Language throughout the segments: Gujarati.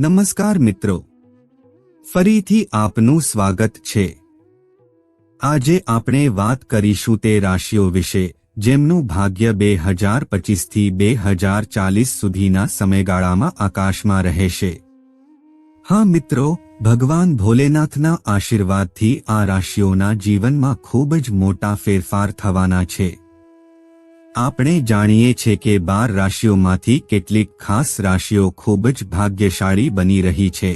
નમસ્કાર મિત્રો. ફરીથી આપનું સ્વાગત છે. આજે આપણે વાત કરીશું તે રાશિઓ વિશે, જેમનું ભાગ્ય બે હજાર પચીસથી બે હજાર ચાલીસ સુધીના સમયગાળામાં આકાશમાં રહેશે. હા મિત્રો, ભગવાન ભોલેનાથના આશીર્વાદથી આ રાશિઓના જીવનમાં ખૂબ જ મોટા ફેરફાર થવાના છે. આપણે જાણીએ છીએ કે બાર રાશિઓમાંથી કેટલીક ખાસ રાશિઓ ખૂબ જ ભાગ્યશાળી બની રહી છે.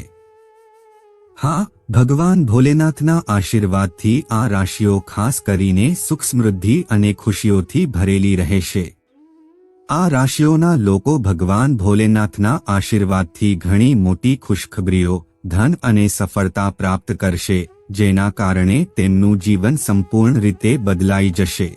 હા, ભગવાન ભોલેનાથના આશીર્વાદથી આ રાશિઓ ખાસ કરીને સુખ સમૃદ્ધિ અને ખુશીઓથી ભરેલી રહેશે આ રાશિઓના લોકો ભગવાન ભોલેનાથના આશીર્વાદથી ઘણી મોટી ખુશખબરીઓ, ધન અને સફળતા પ્રાપ્ત કરશે, જેના કારણે તેમનું જીવન સંપૂર્ણ રીતે બદલાઈ જશે.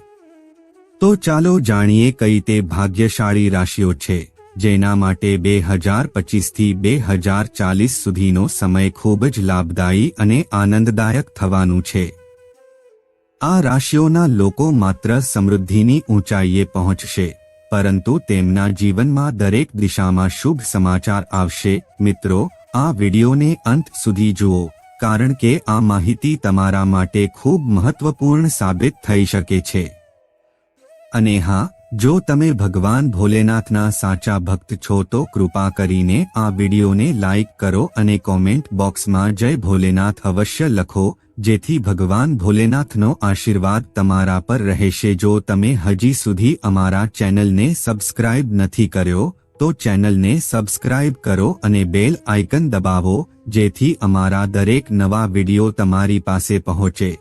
તો ચાલો જાણીએ કઈ તે ભાગ્યશાળી રાશિઓ છે, જેના માટે બે હજાર પચીસથી બે હજાર ચાલીસ સુધીનો સમય ખૂબ જ લાભદાયી અને આનંદદાયક થવાનું છે. આ રાશિઓના લોકો માત્ર સમૃદ્ધિની ઊંચાઈએ પહોંચશે, પરંતુ તેમના જીવનમાં દરેક દિશામાં શુભ સમાચાર આવશે. મિત્રો, આ વિડિયોને અંત સુધી જુઓ, કારણ કે આ માહિતી તમારા માટે ખૂબ મહત્વપૂર્ણ સાબિત થઈ શકે છે. અને હા, જો તમે ભગવાન ભોલેનાથના સાચા ભક્ત છો તો કૃપા કરીને આ વિડિયોને લાઇક કરો અને કોમેન્ટ બોક્સમાં જય ભોલેનાથ અવશ્ય લખો, જેથી ભગવાન ભોલેનાથનો આશીર્વાદ તમારા પર રહેશે. જો તમે હજી સુધી અમારા ચેનલને સબસ્ક્રાઇબ નથી કર્યો, તો ચેનલને સબસ્ક્રાઇબ કરો અને બેલ આઇકન દબાવો, જેથી અમારા દરેક નવા વિડિયો તમારી પાસે પહોંચે.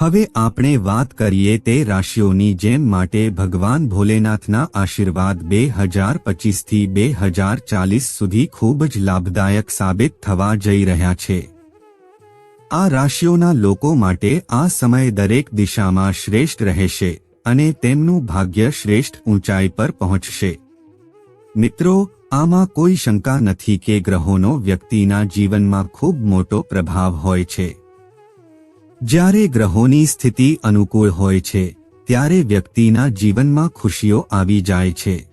હવે આપણે વાત કરીએ તે રાશિઓની જેમ માટે ભગવાન ભોલેનાથના આશીર્વાદ બે હજાર પચીસથી બે હજાર ચાલીસ સુધી ખૂબ જ લાભદાયક સાબિત થવા જઈ રહ્યા છે. આ રાશિઓના લોકો માટે આ સમય દરેક દિશામાં શ્રેષ્ઠ રહેશે અને તેમનું ભાગ્ય શ્રેષ્ઠ ઊંચાઈ પર પહોંચશે. મિત્રો, આમાં કોઈ શંકા નથી કે ગ્રહોનો વ્યક્તિના જીવનમાં ખૂબ મોટો પ્રભાવ હોય છે. જ્યારે ગ્રહોની સ્થિતિ અનુકૂળ હોય છે, ત્યારે વ્યક્તિના જીવનમાં ખુશીઓ આવી જાય છે.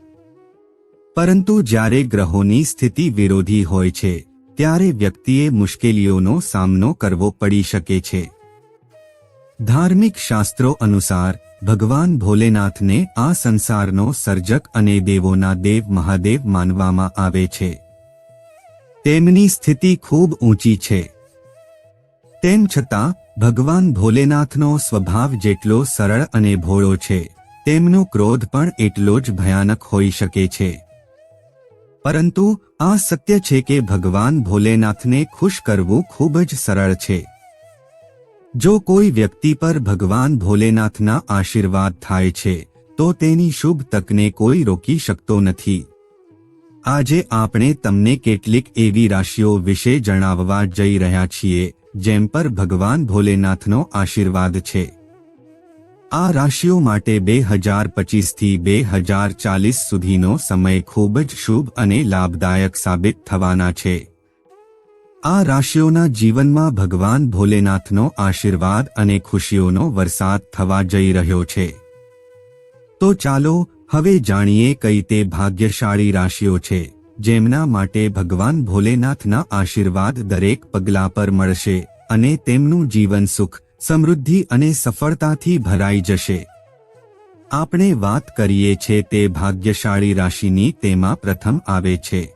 પરંતુ જ્યારે ગ્રહોની સ્થિતિ વિરોધી હોય છે, ત્યારે વ્યક્તિએ મુશ્કેલીઓનો સામનો કરવો પડી શકે છે. ધાર્મિક શાસ્ત્રો અનુસાર, ભગવાન ભોલેનાથને આ સંસારનો સર્જક અને દેવોના દેવ મહાદેવ માનવામાં આવે છે. તેમની સ્થિતિ ખૂબ ઊંચી છે. તેમ છતાં ભગવાન ભોલેનાથનો સ્વભાવ જેટલો સરળ અને ભોળો છે, તેમનો ક્રોધ પણ એટલો જ ભયાનક હોઈ શકે છે. પરંતુ આ સત્ય છે કે ભગવાન ભોલેનાથને ખુશ કરવું ખૂબ જ સરળ છે. જો કોઈ વ્યક્તિ પર ભગવાન ભોલેનાથના આશીર્વાદ થાય છે, તો તેની શુભ તકને કોઈ રોકી શકતો નથી. આજે આપણે તમને કેટલીક એવી રાશિઓ વિશે જણાવવા જઈ રહ્યા છીએ જેમ પર ભગવાન ભોલેનાથનો આશીર્વાદ છે. આ રાશિઓ માટે બે હજાર પચીસથી બે હજાર ચાલીસ સુધીનો સમય ખૂબ જ શુભ અને લાભદાયક સાબિત થવાના છે. આ રાશિઓના જીવનમાં ભગવાન ભોલેનાથનો આશીર્વાદ અને ખુશીઓનો વરસાદ થવા જઈ રહ્યો છે. તો ચાલો, હવે જાણીએ કઈ તે ભાગ્યશાળી રાશિઓ છે. જેમના માટે ભગવાન ભોલેનાથના આશીર્વાદ દરેક પગલા પર મળશે અને તેમનું જીવન સુખ, સમૃદ્ધિ અને સફળતાથી ભરાઈ જશે. આપણે વાત કરીએ છીએ તે ભાગ્યશાળી રાશિની તેમાં પ્રથમ આવે છે.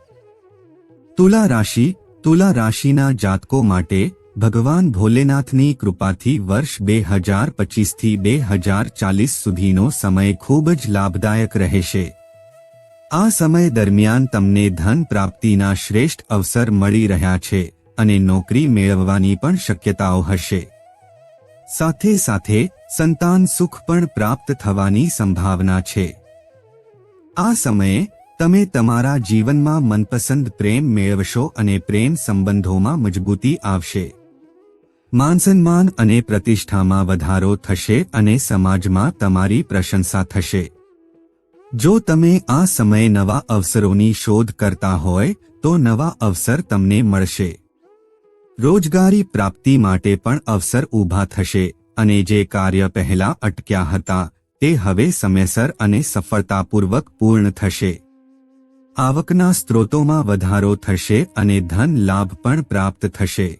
તુલા રાશિ, તુલા રાશિના જાતકો માટે ભગવાન ભોલેનાથની કૃપાથી વર્ષ બે હજાર પચીસથી બે હજાર ચાલીસ સુધીનો સમય ખૂબ જ લાભદાયક રહેશે. આ સમય દરમિયાન તમને ધન પ્રાપ્તિના શ્રેષ્ઠ અવસર મળી રહ્યા છે અને નોકરી મેળવવાની પણ શક્યતાઓ હશે. સાથે સાથે, સંતાન સુખ પણ પ્રાપ્ત થવાની સંભાવના છે. આ સમયે, તમે તમારા જીવનમાં મનપસંદ પ્રેમ મેળવશો અને પ્રેમ સંબંધોમાં મજબૂતી આવશે. માનસન્માન અને પ્રતિષ્ઠામાં વધારો થશે અને સમાજમાં તમારી પ્રશંસા થશે. જો તમે આ સમયે નવા અવસરોની શોધ કરતા હોય, તો નવા અવસર તમને મળશે. રોજગારી પ્રાપ્તિ માટે પણ અવસર ઊભા થશે, અને જે કાર્ય પહેલા અટક્યા હતા, તે હવે સમયસર અને સફળતાપૂર્વક પૂર્ણ થશે. આવકના સ્ત્રોતોમાં વધારો થશે અને ધન લાભ પણ પ્રાપ્ત થશે.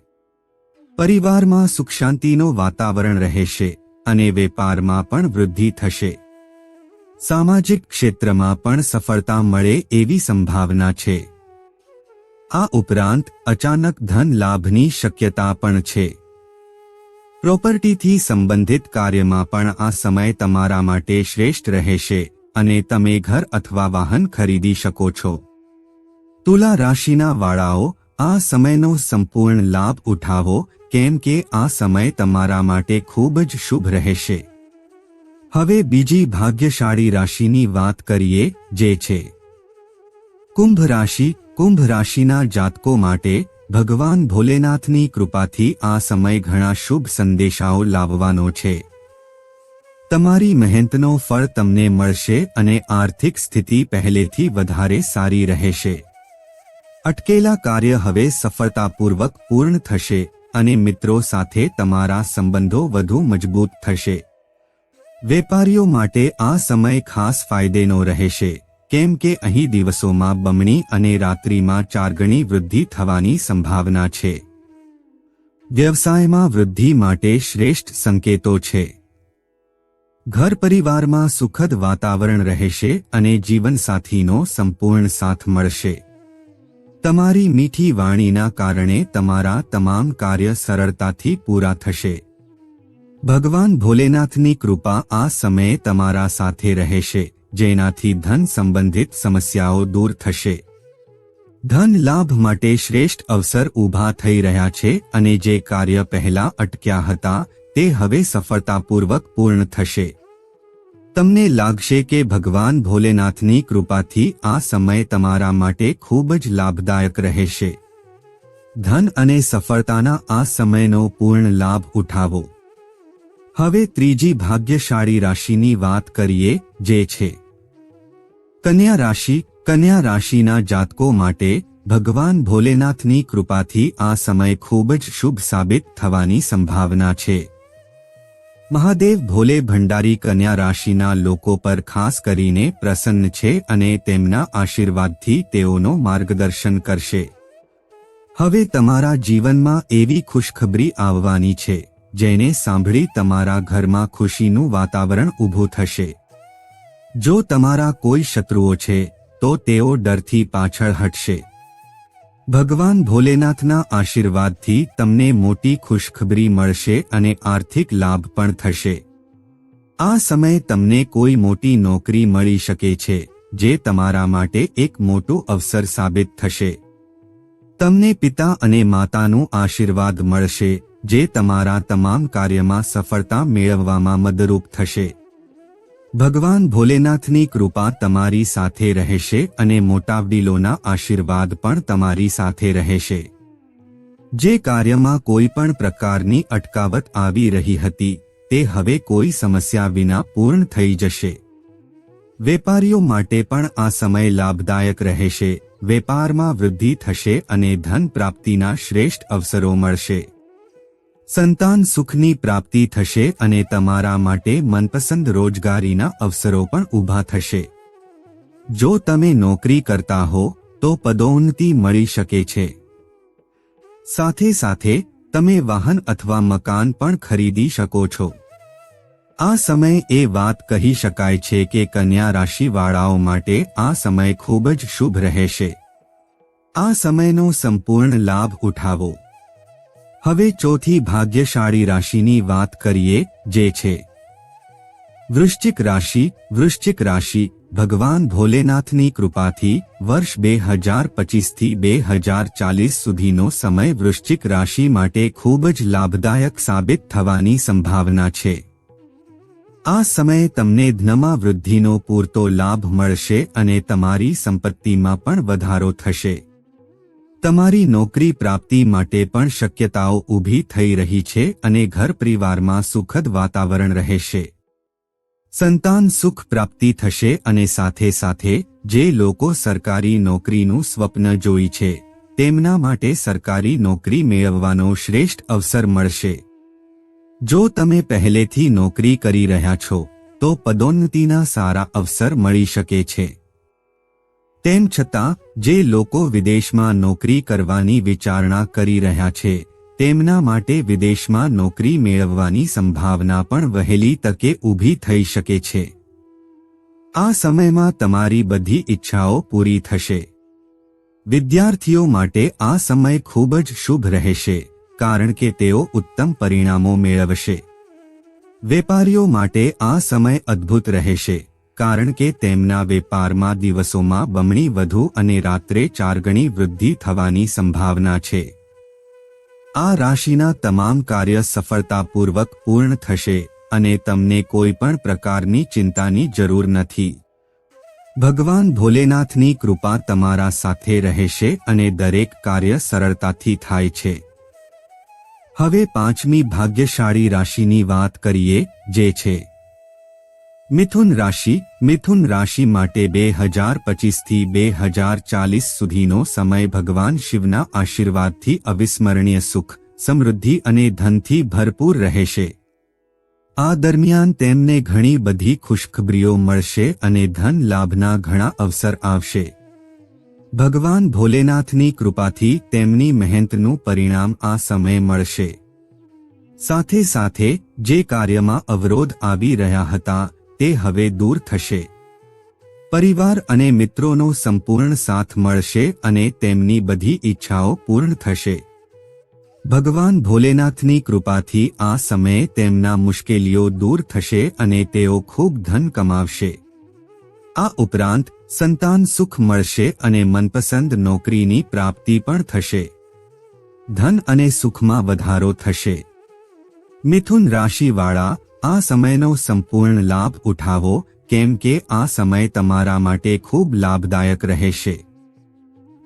પરિવારમાં સુખ શાંતિનો વાતાવરણ રહેશે, અને વેપારમાં પણ વૃદ્ધિ થશે. સામાજિક ક્ષેત્રમાં પણ સફળતા મળે એવી સંભાવના છે. આ ઉપરાંત અચાનક ધન લાભની શક્યતા પણ છે. પ્રોપર્ટીથી સંબંધિત કાર્યમાં પણ આ સમય તમારા માટે શ્રેષ્ઠ રહેશે અને તમે ઘર અથવા વાહન ખરીદી શકો છો. તુલા રાશિના વાળાઓ, આ સમયનો સંપૂર્ણ લાભ ઉઠાવો, કેમ કે આ સમય તમારા માટે ખૂબ જ શુભ રહેશે. હવે બીજી ભાગ્યશાળી રાશિની વાત કરીએ, જે છે. કુંભ રાશિ, કુંભ રાશિના જાતકો માટે ભગવાન ભોલેનાથની કૃપાથી આ સમય ઘણા શુભ સંદેશાઓ લાવવાનો છે. તમારી મહેનતનો ફળ તમને મળશે અને આર્થિક સ્થિતિ પહેલેથી વધારે સારી રહેશે. અટકેલા કાર્ય હવે સફળતાપૂર્વક પૂર્ણ થશે અને મિત્રો સાથે તમારા સંબંધો વધુ મજબૂત થશે. વેપારીઓ માટે આ સમય ખાસ ફાયદેનો રહેશે, કેમ કે અહીં દિવસોમાં બમણી અને રાત્રિમાં ચારગણી વૃદ્ધિ થવાની સંભાવના છે. વ્યવસાયમાં વૃદ્ધિ માટે શ્રેષ્ઠ સંકેતો છે. ઘર પરિવારમાં સુખદ વાતાવરણ રહેશે અને જીવનસાથીનો સંપૂર્ણ સાથ મળશે. તમારી મીઠી વાણીના કારણે તમારા તમામ કાર્ય સરળતાથી પૂરા થશે. ભગવાન ભોલેનાથની કૃપા આ સમયે તમારા સાથે રહેશે, જેનાથી ધન સંબંધિત સમસ્યાઓ દૂર થશે. ધન લાભ માટે શ્રેષ્ઠ અવસર ઊભા થઈ રહ્યા છે અને જે કાર્ય પહેલા અટક્યા હતા, તે હવે સફળતાપૂર્વક પૂર્ણ થશે. તમને લાગશે કે ભગવાન ભોલેનાથની કૃપાથી આ સમય તમારા માટે ખૂબ જ લાભદાયક રહેશે. ધન અને સફળતાના આ સમયનો પૂર્ણ લાભ ઉઠાવો. હવે ત્રીજી ભાગ્યશાળી રાશિની વાત કરીએ, જે છે. કન્યા રાશિ, કન્યા રાશિના જાતકો માટે ભગવાન ભોલેનાથની કૃપાથી આ સમય ખૂબ જ શુભ સાબિત થવાની સંભાવના છે. મહાદેવ ભોલે ભંડારી કન્યા રાશિના લોકો પર ખાસ કરીને પ્રસન્ન છે અને તેમના આશીર્વાદથી તેઓનો માર્ગદર્શન કરશે. હવે તમારા જીવનમાં એવી ખુશખબરી આવવાની છે. જેને સાંભળી તમારા ઘરમાં ખુશીનું વાતાવરણ ઊભું થશે. જો તમારા કોઈ શત્રુઓ છે, તો તેઓ ડરથી પાછળ હટશે. ભગવાન ભોલેનાથના આશીર્વાદથી તમને મોટી ખુશખબરી મળશે અને આર્થિક લાભ પણ થશે. આ સમયે તમને કોઈ મોટી નોકરી મળી શકે છે, જે તમારા માટે એક મોટો અવસર સાબિત થશે. તમને પિતા અને માતાનું આશીર્વાદ મળશે જે તમારા તમામ કાર્યમાં સફળતા મેળવવામાં મદરૂપ થશે. ભગવાન ભોલેનાથની કૃપા તમારી સાથે રહેશે અને મોટા વડીલોના આશીર્વાદ પણ તમારી સાથે રહેશે. જે કાર્યમાં કોઈ પણ પ્રકારની અટકાવત આવી રહી હતી, તે હવે કોઈ સમસ્યા વિના પૂર્ણ થઈ જશે. વેપારીઓ માટે પણ આ સમય લાભદાયક રહેશે, વેપારમાં વૃદ્ધિ થશે અને ધન પ્રાપ્તિના શ્રેષ્ઠ અવસરો મળશે. સંતાન સુખની પ્રાપ્તિ થશે અને તમારા માટે મનપસંદ રોજગારીના અવસરો પણ ઊભા થશે. જો તમે નોકરી કરતા હો, તો પદોન્નતિ મળી શકે છે. સાથે સાથે, તમે વાહન અથવા મકાન પણ ખરીદી શકો છો. આ સમય એ વાત કહી શકાય છે કે કન્યા રાશિવાળાઓ માટે આ સમય ખૂબ જ શુભ રહેશે. આ સમયનો સંપૂર્ણ લાભ ઉઠાવો. હવે ચોથી ભાગ્યશાળી રાશિની વાત કરીએ, જે છે વૃશ્ચિક રાશિ વૃશ્ચિક રાશિ, ભગવાન ભોલેનાથની કૃપાથી વર્ષ બે હજાર પચીસથી બે હજાર ચાલીસ સુધીનો સમય વૃશ્ચિક રાશિ માટે ખૂબ જ લાભદાયક સાબિત થવાની સંભાવના છે. આ સમયે તમને ધનમાં વૃદ્ધિનો પૂરતો લાભ મળશે અને તમારી સંપત્તિમાં પણ વધારો થશે. તમારી નોકરી પ્રાપ્તિ માટે પણ શક્યતાઓ ઊભી થઈ રહી છે અને ઘર પરિવારમાં સુખદ વાતાવરણ રહેશે. સંતાન સુખ પ્રાપ્તિ થશે અને સાથે સાથે, જે લોકો સરકારી નોકરીનું સ્વપ્ન જોઈ છે, તેમના માટે સરકારી નોકરી મેળવવાનો શ્રેષ્ઠ અવસર મળશે. જો તમે પહેલેથી નોકરી કરી રહ્યા છો, તો પદોન્નતિના સારા અવસર મળી શકે છે. તેમ છતાં, જે લોકો વિદેશમાં નોકરી કરવાની વિચારણા કરી રહ્યા છે, તેમના માટે વિદેશમાં નોકરી મેળવવાની સંભાવના પણ વહેલી તકે ઊભી થઈ શકે છે. આ સમયમાં તમારી બધી ઈચ્છાઓ પૂરી થશે. વિદ્યાર્થીઓ માટે આ સમય ખૂબ જ શુભ રહેશે, કારણ કે તેઓ ઉત્તમ પરિણામો મેળવશે. વેપારીઓ માટે આ સમય અદ્ભુત રહેશે. કારણ કે તેમના વેપારમાં દિવસોમાં બમણી વધુ અને રાત્રે ચાર ગણી વૃદ્ધિ થવાની સંભાવના છે. આ રાશિના તમામ કાર્ય સફળતાપૂર્વક પૂર્ણ થશે અને તમને કોઈ પણ પ્રકારની ચિંતાની જરૂર નથી. ભગવાન ભોલેનાથની કૃપા તમારા સાથે રહેશે અને દરેક કાર્ય સરળતાથી થાય છે. હવે પાંચમી ભાગ્યશાળી રાશિની વાત કરીએ, જે છે મિથુન રાશિ મિથુન રાશિ માટે બે હજાર પચીસથી બે હજાર ચાલીસ સુધીનો સમય ભગવાન શિવના આશીર્વાદથી અવિસ્મરણીય સુખ, સમૃદ્ધિ અને ધનથી ભરપૂર રહેશે. આ દરમિયાન તેમને ઘણી બધી ખુશખબરીઓ મળશે અને ધન લાભના ઘણા અવસર આવશે. ભગવાન ભોલેનાથની કૃપાથી તેમની મહેનતનું પરિણામ આ સમયે મળશે. સાથે સાથે જે કાર્યમાં અવરોધ આવી રહ્યા હતા તે હવે દૂર થશે. પરિવાર અને મિત્રોનો સંપૂર્ણ સાથ મળશે અને તેમની બધી ઈચ્છાઓ પૂર્ણ થશે. ભગવાન ભોલેનાથની કૃપાથી આ સમયે તેમના મુશ્કેલીઓ દૂર થશે અને તેઓ ખૂબ ધન કમાવશે. આ ઉપરાંત સંતાન સુખ મળશે અને મનપસંદ નોકરીની પ્રાપ્તિ પણ થશે. ધન અને સુખમાં વધારો થશે. મિથુન રાશિવાળા આ સમયનો સંપૂર્ણ લાભ ઉઠાવો, કેમ કે આ સમય તમારા માટે ખૂબ લાભદાયક રહેશે.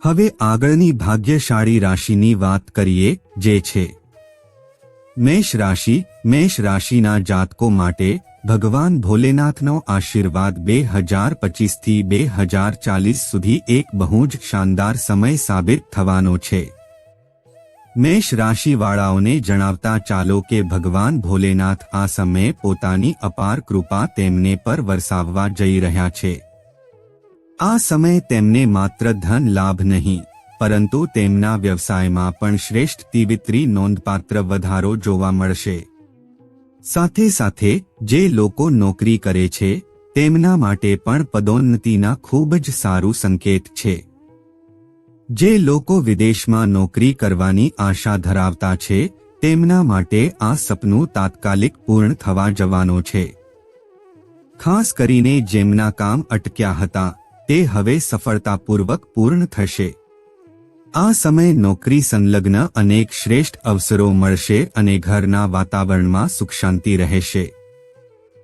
હવે આગળની ભાગ્યશાળી રાશિની વાત કરીએ, જે છે. મેષ રાશિ, મેષ રાશિના જાતકો માટે ભગવાન ભોલેનાથનો આશીર્વાદ બે હજાર પચીસથી બે હજાર ચાલીસ સુધી એક બહુ જ શાનદાર સમય સાબિત થવાનો છે. મેષ રાશિવાળાઓને જણાવતા ચાલો કે ભગવાન ભોલેનાથ આ સમયે પોતાની અપાર કૃપા તેમને પર વરસાવવા જઈ રહ્યા છે. આ સમય તેમને માત્ર ધન લાભ નહીં, પરંતુ તેમના વ્યવસાયમાં પણ શ્રેષ્ઠ તિવિત્રી નોંધપાત્ર વધારો જોવા મળશે. સાથે સાથે, જે લોકો નોકરી કરે છે, તેમના માટે પણ પદોન્નતિના ખૂબ જ સારું સંકેત છે. જે લોકો વિદેશમાં નોકરી કરવાની આશા ધરાવતા છે, તેમના માટે આ સપનું તાત્કાલિક પૂર્ણ થવા જવાનો છે. ખાસ કરીને જેમના કામ અટક્યા હતા, તે હવે સફળતાપૂર્વક પૂર્ણ થશે. આ સમય નોકરી સંલગ્ન અનેક શ્રેષ્ઠ અવસરો મળશે અને ઘરના વાતાવરણમાં સુખ શાંતિ રહેશે.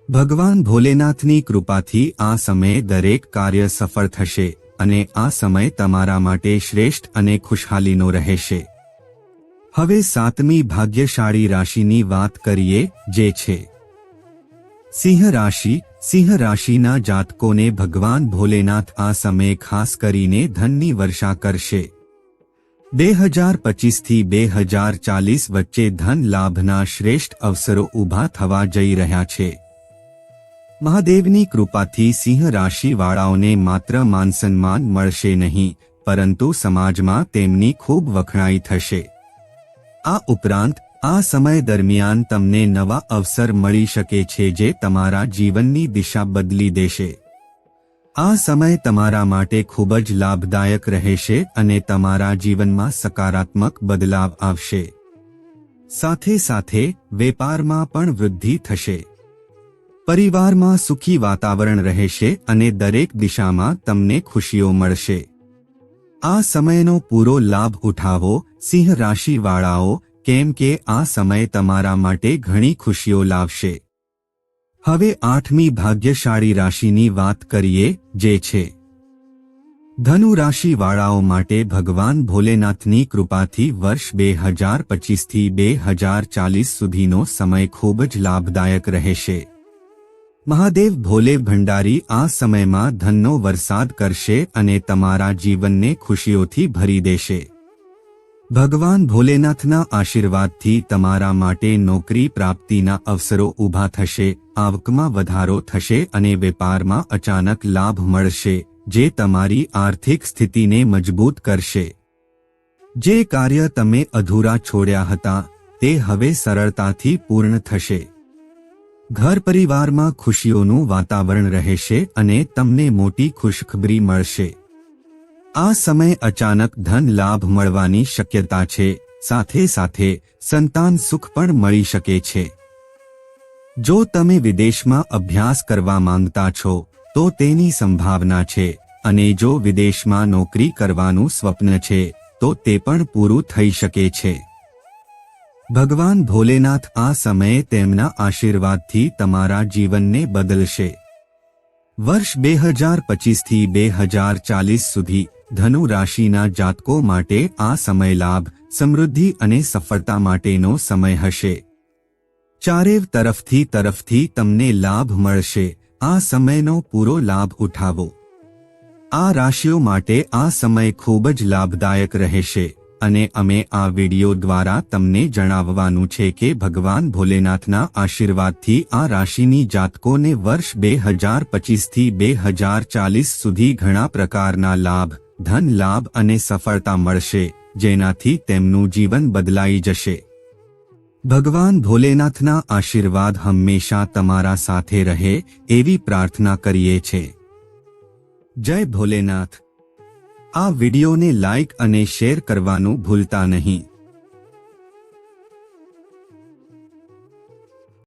ભગવાન ભોલેનાથની કૃપાથી આ સમયે દરેક કાર્ય સફળ થશે. અને આ સમય તમારા માટે શ્રેષ્ઠ અને ખુશહાલીનો રહેશે. હવે સાતમી ભાગ્યશાળી રાશિની વાત કરીએ, જે છે. સિંહ રાશિ, સિંહ રાશિના જાતકોને ભગવાન ભોલેનાથ આ સમયે ખાસ કરીને ધનની વર્ષા કરશે. બે હજાર પચીસથી બે હજાર ચાલીસ વચ્ચે ધન લાભના શ્રેષ્ઠ અવસરો ઊભા થવા જઈ રહ્યા છે. મહાદેવની કૃપાથી સિંહ રાશિવાળાઓને માત્ર માનસન્માન મળશે નહીં, પરંતુ સમાજમાં તેમની ખૂબ વખણાઈ થશે. આ ઉપરાંત, આ સમય દરમિયાન તમને નવા અવસર મળી શકે છે જે તમારા જીવનની દિશા બદલી દેશે. આ સમય તમારા માટે ખૂબ જ લાભદાયક રહેશે અને તમારા જીવનમાં સકારાત્મક બદલાવ આવશે. સાથે સાથે વેપારમાં પણ વૃદ્ધિ થશે. પરિવારમાં સુખી વાતાવરણ રહેશે અને દરેક દિશામાં તમને ખુશીઓ મળશે. આ સમયનો પૂરો લાભ ઉઠાવો, સિંહ રાશિવાળાઓ, કેમ કે આ સમય તમારા માટે ઘણી ખુશીઓ લાવશે. હવે આઠમી ભાગ્યશાળી રાશિની વાત કરીએ, જે છે. ધનુ રાશિવાળાઓ માટે ભગવાન ભોલેનાથની કૃપાથી વર્ષ બે હજાર પચીસથી બે હજાર ચાલીસ સુધીનો સમય ખૂબ જ લાભદાયક રહેશે. મહાદેવ ભોલે ભંડારી આ સમયમાં ધનનો વરસાદ કરશે અને તમારા જીવનને ખુશીઓથી ભરી દેશે. ભગવાન ભોલેનાથના આશીર્વાદથી તમારા માટે નોકરી પ્રાપ્તિના અવસરો ઊભા થશે, આવકમાં વધારો થશે અને વેપારમાં અચાનક લાભ મળશે, જે તમારી આર્થિક સ્થિતિને મજબૂત કરશે. જે કાર્ય તમે અધૂરા છોડ્યા હતા, તે હવે સરળતાથી પૂર્ણ થશે. ઘર પરિવારમાં ખુશીઓનું વાતાવરણ રહેશે અને તમને મોટી ખુશખબરી મળશે. આ સમય અચાનક ધન લાભ મળવાની શક્યતા છે, સાથે સાથે સંતાન સુખ પણ મળી શકે છે. જો તમે વિદેશમાં અભ્યાસ કરવા માંગતા છો, તો તેની સંભાવના છે, અને જો વિદેશમાં નોકરી કરવાનું સ્વપ્ન છે, તો તે પણ પૂરું થઈ શકે છે. ભગવાન ભોલેનાથ આ સમયે તેમના આશીર્વાદથી તમારા જીવનને બદલશે. વર્ષ બે હજાર પચીસથી બે હજાર ચાલીસ સુધી ધનુ રાશિના જાતકો માટે આ સમય લાભ, સમૃદ્ધિ અને સફળતા માટેનો સમય હશે. ચારેવ તરફથી તરફથી તમને લાભ મળશે. આ સમયનો પૂરો લાભ ઉઠાવો. આ રાશિઓ માટે આ સમય ખૂબ જ લાભદાયક રહેશે. અને અમે આ વિડિયો દ્વારા તમને જણાવવાનું છે કે ભગવાન ભોલેનાથના આશીર્વાદથી આ રાશિની જાતકોને વર્ષ બે હજાર પચીસથી બે હજાર ચાલીસ સુધી ઘણા પ્રકારના લાભ, ધન લાભ અને સફળતા મળશે, જેનાથી તેમનું જીવન બદલાઈ જશે. ભગવાન ભોલેનાથના આશીર્વાદ હંમેશા તમારા સાથે રહે એવી પ્રાર્થના કરીએ છે. જય ભોલેનાથ. આ વિડીયોને લાઇક અને શેર કરવાનું ભૂલતા નહીં.